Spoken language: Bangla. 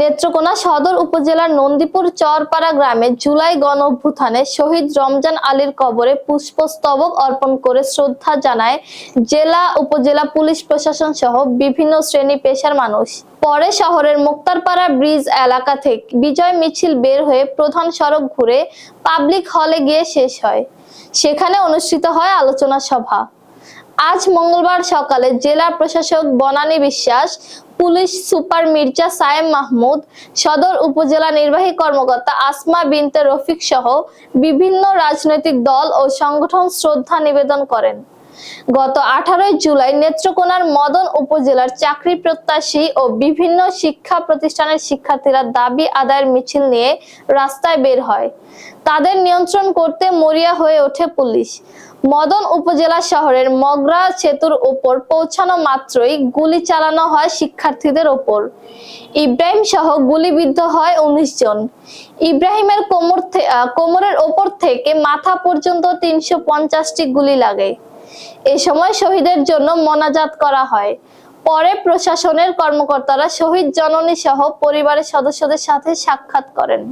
নেত্রকোনা সদর উপজেলার নন্দীপুর চরপাড়া গ্রামে জুলাই গণ অভ্যুত্থানে শহীদ রমজান আলীর কবরে পুষ্পস্তবক অর্পণ করে শ্রদ্ধা জানায় জেলা, উপজেলা পুলিশ প্রশাসন সহ বিভিন্ন শ্রেণি পেশার মানুষ। পরে শহরের মুক্তারপাড়া ব্রিজ এলাকা থেকে বিজয় মিছিল বের হয়ে প্রধান সড়ক ঘুরে পাবলিক হলে গিয়ে শেষ হয়। সেখানে অনুষ্ঠিত হয় আলোচনা সভা। আজ মঙ্গলবার সকালে জেলা প্রশাসক বনানী বিশ্বাস, পুলিশ সুপার মির্জা সায়েম মাহমুদ, সদর উপজেলা নির্বাহী কর্মকর্তা আসমা বিনতে রফিক সহ বিভিন্ন রাজনৈতিক দল ও সংগঠন শ্রদ্ধা নিবেদন করেন। গত আঠারোই জুলাই নেত্রকোনার মদন উপজেলার চাকরি প্রত্যাশী ও বিভিন্ন শিক্ষা প্রতিষ্ঠানের শিক্ষার্থীরা দাবি আদায়ের মিছিল নিয়ে রাস্তায় বের হয়। তাদের নিয়ন্ত্রণ করতে মরিয়া হয়ে ওঠে পুলিশ। মদন উপজেলা শহরের মগরা সেতুর ওপর পৌঁছানো মাত্রই গুলি চালানো হয় শিক্ষার্থীদের ওপর। ইব্রাহিম সহ গুলিবিদ্ধ হয় উনিশ জন। ইব্রাহিমের কোমর কোমরের ওপর থেকে মাথা পর্যন্ত তিনশো পঞ্চাশটি গুলি লাগে। এ সময় শহীদের জন্য মোনাজাত করা হয়। পরে প্রশাসনের কর্মকর্তারা শহীদ জননী সহ পরিবারের সদস্যদের সাথে সাক্ষাৎ করেন।